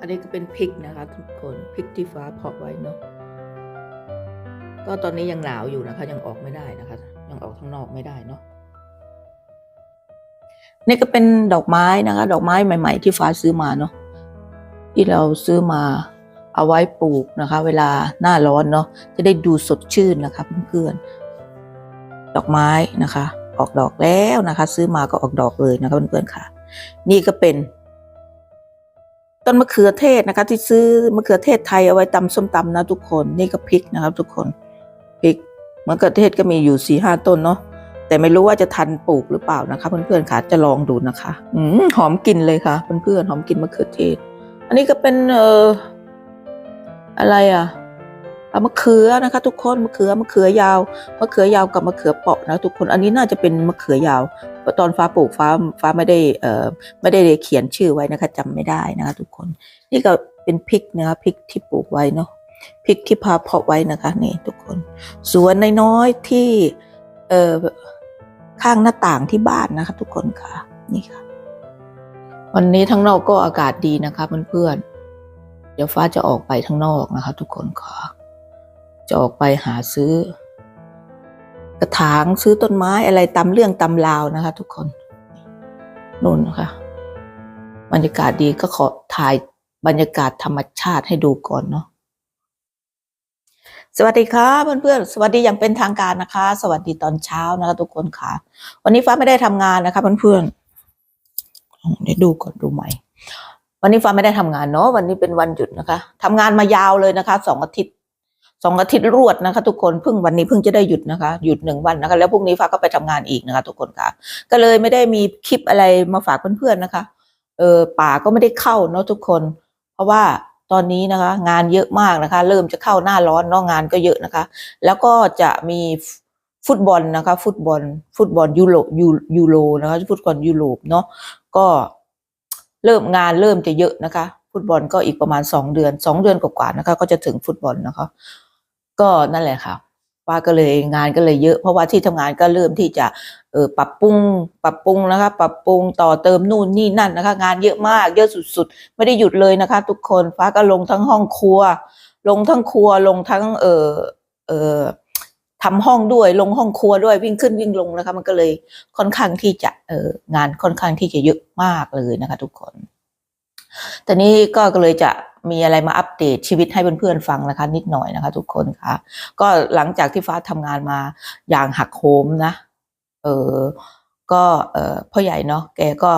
อันนี้ก็เป็นพริกนะคะทุกคนพริกที่ฟ้าเพาะไว้เนาะก็ตอนนี้ยังหนาวอยู่นะคะ ยังออกไม่ได้นะคะ ยังออกข้างนอกไม่ได้เนาะนี่ก็เป็นดอกไม้นะคะ ดอกไม้ใหม่ ๆ ที่ฟ้าซื้อมาเนาะที่เราซื้อมาเอาไว้ปลูกนะคะ เวลาหน้าร้อนเนาะจะได้ดูสดชื่นนะคะเพื่อนๆดอกไม้นะคะ ออกดอกแล้วนะคะ ซื้อมาก็ออกดอกเลยนะคะเพื่อนๆค่ะ นี่ก็เป็น ต้นมะเขือเทศนะคะ ที่ซื้อมะเขือเทศไทยเอาไว้ตำส้มตำนะทุกคนนี่ก็พริกนะครับ ทุกคนพริกมะเขือเทศก็มีอยู่สี่ห้าต้นเนาะแต่ไม่รู้ว่าจะทันปลูกหรือเปล่านะคะ เพื่อนๆค่ะจะลองดูนะคะอืมหอมกลิ่นเลยค่ะเพื่อนๆหอมกลิ่นมะเขือเทศ อันนี้ก็เป็นเอ่ออะไรอะ มะเขือนะคะ ทุกคนมะเขือมะเขือยาวมะเขือยาวกับมะเขือเปาะนะทุกคนอันนี้น่าจะเป็นมะเขือยาวตอนฟ้าปลูกฟ้าฟ้าไม่ได้เอ่อไม่ได้เขียนชื่อไว้นะคะจำไม่ได้นะคะ ทุกคน นี่ก็เป็นพริกนะคะพริกที่ปลูกไว้เนาะพริกที่พาเพาะไว้นะคะนี่ทุกคน สวนน้อยๆที่เอ่อข้างหน้าต่างที่บ้านนะคะ ทุกคนค่ะ นี่ค่ะ วันนี้ทั้งนอกก็อากาศดีนะคะเพื่อนๆเดี๋ยวฟ้าจะออกไปทั้งนอกนะคะ ทุกคนค่ะ จะออกไปหาซื้อ กระถางซื้อต้นไม้อะไรตามเรื่องตามราวนะคะ ทุกคนนู่นนะคะบรรยากาศดีก็ขอถ่ายบรรยากาศธรรมชาติให้ดูก่อนเนาะสวัสดีครับเพื่อนๆสวัสดีอย่างเป็นทางการนะคะ สวัสดีตอนเช้านะคะ ทุกคนค่ะ วันนี้ฟ้าไม่ได้ทำงานนะคะเพื่อนๆเดี๋ยวดูก่อนดูใหม่วันนี้ฟ้าไม่ได้ทำงานเนาะวันนี้เป็นวันหยุดนะคะทำงานมายาวเลยนะคะสองอาทิตย์ สองอาทิตย์รวดนะคะ ทุกคนเพิ่งวันนี้เพิ่งจะได้หยุดนะคะ หยุดหนึ่งวันนะคะ แล้วพรุ่งนี้ฟ้าก็ไปทำงานอีกนะคะ ทุกคนค่ะ ก็เลยไม่ได้มีคลิปอะไรมาฝากเพื่อนๆนะคะ เออป่าก็ไม่ได้เข้าเนาะทุกคน เพราะว่าตอนนี้นะคะ งานเยอะมากนะคะ เริ่มจะเข้าหน้าร้อนเนาะงานก็เยอะนะคะ แล้วก็จะมีฟุตบอลนะคะ ฟุตบอล ฟุตบอลยูโรยูยูโรนะคะฟุตบอลยุโรปเนาะก็เริ่มงานเริ่มจะเยอะนะคะ ฟุตบอลก็อีกประมาณสองเดือนสองเดือนกว่าๆนะคะ ก็จะถึงฟุตบอลนะคะ ก็นั่นแหละค่ะป้าก็เลยงานก็เลยเยอะ เพราะว่าที่ทำงานก็เริ่มที่จะเออปรับปรุง ปรับปรุงนะคะ ปรับปรุงต่อเติมนู่นนี่นั่นนะคะ งานเยอะมาก เยอะสุดๆ ไม่ได้หยุดเลยนะคะ ทุกคนฟ้าก็ลงทั้งห้องครัว ลงทั้งครัวลงทั้งเออเออทำห้องด้วยลงห้องครัวด้วยวิ่งขึ้นวิ่งลงนะคะ มันก็เลยค่อนข้างที่จะเอองานค่อนข้างที่จะเยอะมากเลยนะคะ ทุกคนแต่นี้ก็เลยจะ มีอะไรมาอัปเดตชีวิตให้เพื่อนๆฟังนะคะ นิดหน่อยนะคะ ทุกคนค่ะ ก็หลังจากที่ฟ้าทำงานมาอย่างหักโหมนะเออก็เออพ่อใหญ่เนาะแกก็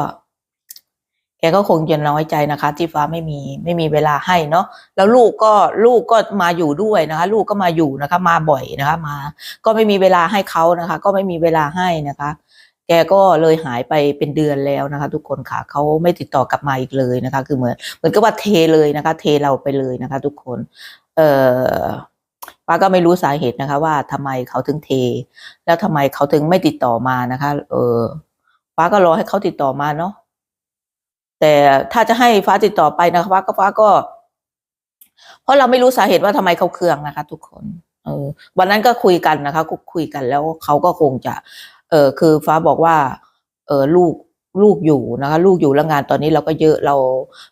แกก็คงจะน้อยใจนะคะ ที่ฟ้าไม่มีไม่มีเวลาให้เนาะแล้วลูกก็ลูกก็มาอยู่ด้วยนะคะ ลูกก็มาอยู่นะคะ มาบ่อยนะคะ มา ก็ไม่มีเวลาให้เขานะคะ ก็ไม่มีเวลาให้นะคะ แกก็เลยหายไปเป็นเดือนแล้วนะคะ ทุกคนค่ะเขาไม่ติดต่อกลับมาอีกเลยนะคะ คือเหมือนเหมือนกับว่าเทเลยนะคะ เทเราไปเลยนะคะ ทุกคน เอ่อป้าก็ไม่รู้สาเหตุนะคะ ว่าทำไมเขาถึงเท แล้วทำไมเขาถึงไม่ติดต่อมานะคะ เออฟ้าก็รอให้เขาติดต่อมาเนาะแต่ถ้าจะให้ฟ้าติดต่อไปนะคะฟ้าก็ฟ้าก็ เพราะเราไม่รู้สาเหตุว่าทำไมเขาเครื่องนะคะ ทุกคน เออ วันนั้นก็คุยกันนะคะคุยกันแล้วเขาก็คงจะ เออคือฟ้าบอกว่า เออลูกลูกอยู่นะคะ ลูกอยู่แล้วงานตอนนี้เราก็เยอะเรา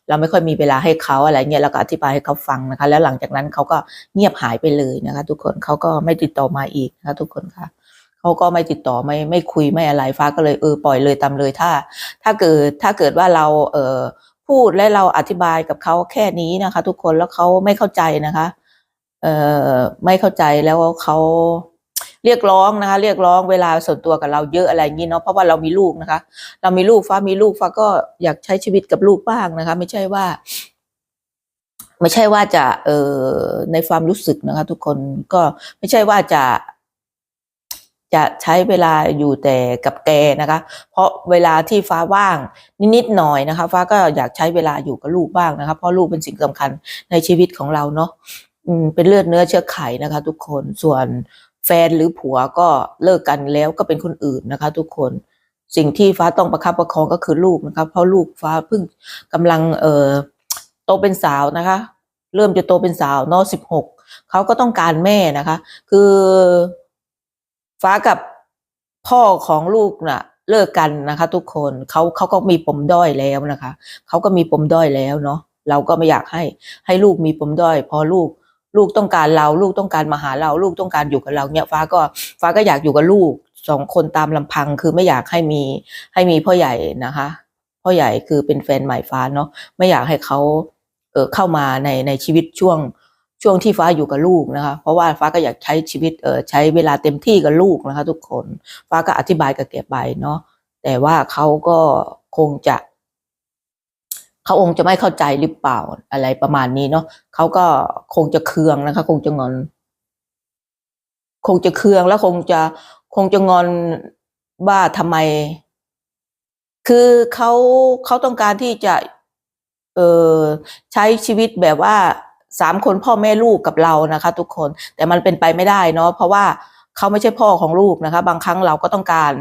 เราไม่ค่อยมีเวลาให้เขาอะไรเงี้ยเราก็อธิบายให้เขาฟังนะคะ แล้วหลังจากนั้นเขาก็เงียบหายไปเลยนะคะ ทุกคนเขาก็ไม่ติดต่อมาอีกนะคะ ทุกคนค่ะเขาก็ไม่ติดต่อไม่ไม่คุยไม่อะไรฟ้าก็เลยเออปล่อยเลยตามเลยถ้า ถ้าเกิดถ้าเกิดว่าเราเออพูดและเราอธิบายกับเขาแค่นี้นะคะ ทุกคนแล้วเขาไม่เข้าใจนะคะ เออไม่เข้าใจแล้วเขา เรียกร้องนะคะ เรียกร้องเวลาส่วนตัวกับเราเยอะอะไรอย่างนี้เนาะเพราะว่าเรามีลูกนะคะ เรามีลูกฟ้ามีลูกฟ้าก็อยากใช้ชีวิตกับลูกบ้างนะคะ ไม่ใช่ว่า ไม่ใช่ว่าจะเออในความรู้สึกนะคะ ทุกคนก็ไม่ใช่ว่าจะจะใช้เวลาอยู่แต่กับแกนะคะ เพราะเวลาที่ฟ้าว่างนิดๆหน่อยนะคะ ฟ้าก็อยากใช้เวลาอยู่กับลูกบ้างนะคะ เพราะลูกเป็นสิ่งสำคัญในชีวิตของเราเนาะเป็นเลือดเนื้อเชื้อไขนะคะ ทุกคนส่วน แฟนหรือผัวก็เลิกกันแล้วก็เป็นคนอื่นนะคะ ทุกคนสิ่งที่ฟ้าต้องประคับประคองก็คือลูกนะคะเพราะลูกฟ้าเพิ่งกำลังเอ่อโตเป็นสาวนะคะ เริ่มจะโตเป็นสาวเนาะสิบหกเขาก็ต้องการแม่นะคะ คือฟ้ากับพ่อของลูกน่ะเลิกกันนะคะ ทุกคนเขาเขาก็มีปมด้อยแล้วนะคะเขาก็มีปมด้อยแล้วเนาะเราก็ไม่อยากให้ให้ลูกมีปมด้อย พอลูก ลูกต้องการเรา ลูกต้องการมาหาเรา ลูกต้องการอยู่กับเราเนี่ยฟ้าก็ฟ้าก็อยากอยู่กับลูกสองคนตามลำพังคือไม่อยากให้มีให้มีพ่อใหญ่นะคะพ่อใหญ่คือเป็นแฟนใหม่ฟ้าเนาะไม่อยากให้เขาเออเข้ามาในในชีวิตช่วงช่วงที่ฟ้าอยู่กับลูกนะคะ เพราะว่าฟ้าก็อยากใช้ชีวิตเออใช้เวลาเต็มที่กับลูกนะคะ ทุกคนฟ้าก็อธิบายกับแกไปเนาะแต่ว่าเขาก็คงจะ เขาองค์จะไม่เข้าใจหรือเปล่าอะไรประมาณนี้เนาะเขาก็คงจะเคืองนะคะ คงจะงอน คงจะเคืองแล้วคงจะคงจะงอนว่าทำไม คือเขาเขาต้องการที่จะ เออใช้ชีวิตแบบว่าสามคนพ่อแม่ลูกกับเรานะคะ ทุกคนแต่มันเป็นไปไม่ได้เนาะเพราะว่า เขาไม่ใช่พ่อของลูกนะคะ บางครั้งเราก็ต้องการ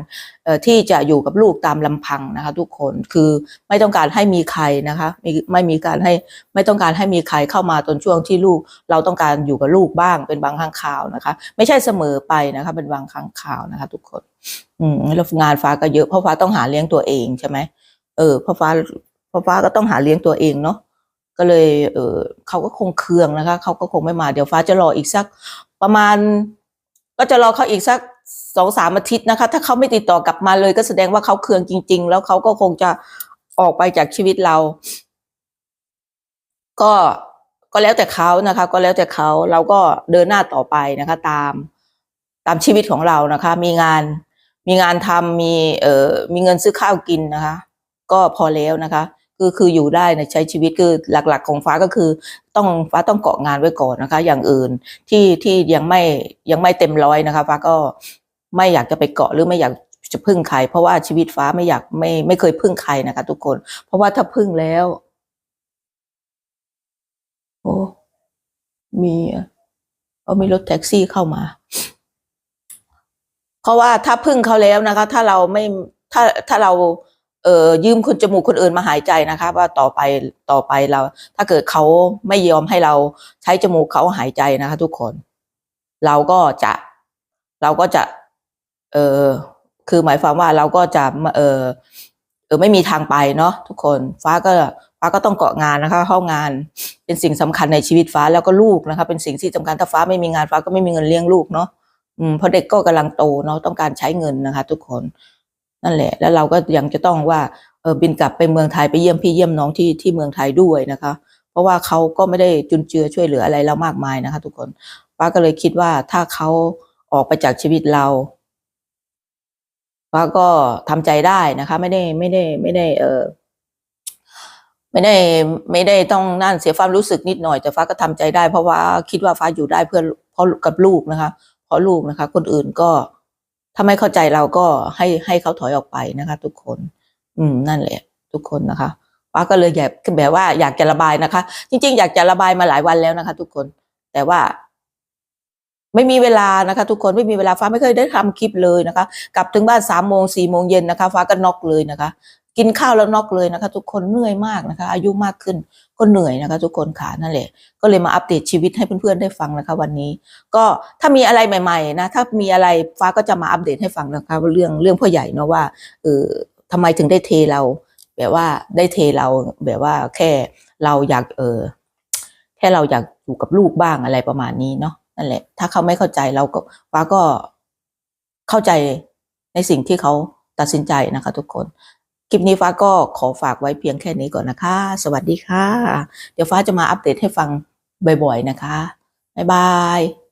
ที่จะอยู่กับลูกตามลำพังนะคะ ทุกคนคือไม่ต้องการให้มีใครนะคะไม่ไม่มีการให้ไม่ต้องการให้มีใครเข้ามาตนช่วงที่ลูก เราต้องการอยู่กับลูกบ้างเป็นบางครั้งคราวนะคะ ไม่ใช่เสมอไปนะคะ เป็นบางครั้งคราวนะคะ ทุกคนอืมแล้วงานฟ้าก็เยอะเพราะฟ้าต้องหาเลี้ยงตัวเองใช่ไหมเออเพราะฟ้าเพราะฟ้าก็ต้องหาเลี้ยงตัวเองเนาะก็เลย เออเขาก็คงเคืองนะคะ เขาก็คงไม่มา เดี๋ยวฟ้าจะรออีกสักประมาณ ก็จะรอเขาอีกสักสองสามอาทิตย์นะคะ ถ้าเขาไม่ติดต่อกลับมาเลยก็แสดงว่าเขาเคืองจริง ๆ แล้วเขาก็คงจะออกไปจากชีวิตเรา ก็ก็แล้วแต่เขานะคะ ก็แล้วแต่เขาเราก็เดินหน้าต่อไปนะคะ ตามตามชีวิตของเรานะคะ มีงานมีงานทำมีเอ่อมีเงินซื้อข้าวกินนะคะ ก็พอแล้วนะคะ คือคืออยู่ได้ในใช้ชีวิตคือหลักๆของฟ้าก็คือ ต้องฟ้าต้องเกาะงานไว้ก่อนนะคะ อย่างอื่นที่ที่ยังไม่ยังไม่เต็มร้อยนะคะ ฟ้าก็ไม่อยากจะไปเกาะหรือไม่อยากจะพึ่งใคร เพราะว่าชีวิตฟ้าไม่อยากไม่ไม่เคยพึ่งใครนะคะ ทุกคน เพราะว่าถ้าพึ่งแล้วโอ้มีเอามีรถแท็กซี่เข้ามา เพราะว่าถ้าพึ่งเขาแล้วนะคะ ถ้าเราไม่ถ้าถ้าเรา เอ่อยืมคนจมูกคนอื่นมาหายใจนะคะ ว่าต่อไปต่อไปเรา ถ้าเกิดเขาไม่ยอมให้เราใช้จมูกเขาหายใจนะคะ ทุกคน เราก็จะเราก็จะ เออคือหมายความว่าเราก็จะเออเออไม่มีทางไปเนาะทุกคนฟ้าก็ฟ้าก็ต้องเกาะงานนะคะ เข้างานเป็นสิ่งสำคัญในชีวิตฟ้าแล้วก็ลูกนะคะ เป็นสิ่งที่สำคัญถ้าฟ้าไม่มีงานฟ้าก็ไม่มีเงินเลี้ยงลูกเนาะอืมเพราะเด็กก็กำลังโตเนาะต้องการใช้เงินนะคะ ทุกคน นั่นแหละ แล้วเราก็ยังจะต้องว่าเออบินกลับไปเมืองไทยไปเยี่ยมพี่เยี่ยมน้องที่ที่เมืองไทยด้วยนะคะ เพราะว่าเขาก็ไม่ได้จุนเจือช่วยเหลืออะไรเรามากมายนะคะ ทุกคนป้าก็เลยคิดว่าถ้าเขาออกไปจากชีวิตเราป้าก็ทำใจได้นะคะ ไม่ได้ไม่ได้ไม่ได้ เออไม่ได้ไม่ได้ต้องนั่นเสียความรู้สึกนิดหน่อยแต่ฟ้าก็ทำใจได้ เพราะว่าคิดว่าฟ้าอยู่ได้เพื่อเพราะกับลูกนะคะ เพราะลูกนะคะ คนอื่นก็ ถ้าไม่เข้าใจเราก็ให้ให้เขาถอยออกไปนะคะ ทุกคน อืมนั่นแหละ ทุกคนนะคะป้าก็เลยอยากแบบว่าอยากจะระบายนะคะ จริง ๆ อยากจะระบายมาหลายวันแล้วนะคะ ทุกคน แต่ว่า ไม่มีเวลานะคะ ทุกคนไม่มีเวลาฟ้าไม่เคยได้ทำคลิปเลยนะคะ กลับถึงบ้านสามโมงสี่โมงเย็นนะคะ ฟ้าก็น็อกเลยนะคะ กินข้าวแล้วน็อกเลยนะคะ ทุกคนเหนื่อยมากนะคะ อายุมากขึ้นก็เหนื่อยนะคะ ทุกคนขานั่นแหละก็เลยมาอัปเดตชีวิตให้เพื่อนๆได้ฟังนะคะ วันนี้ ก็ถ้ามีอะไรใหม่ๆนะถ้ามีอะไรฟ้าก็จะมาอัปเดตให้ฟังนะคะเรื่องเรื่องพ่อใหญ่เนาะว่าเออทำไมถึงได้เทเรา แบบว่าได้เทเราแบบว่าแค่เราอยากเออแค่เราอยากอยู่กับลูกบ้างอะไรประมาณนี้เนาะนั่นแหละ ถ้าเขาไม่เข้าใจเราก็ฟ้าก็เข้าใจในสิ่งที่เขาตัดสินใจนะคะ ทุกคน คลิปนี้ฟ้าก็ขอฝากไว้เพียงแค่นี้ก่อนนะคะ สวัสดีค่ะ เดี๋ยวฟ้าจะมาอัปเดตให้ฟังบ่อยๆนะคะ บ๊ายบาย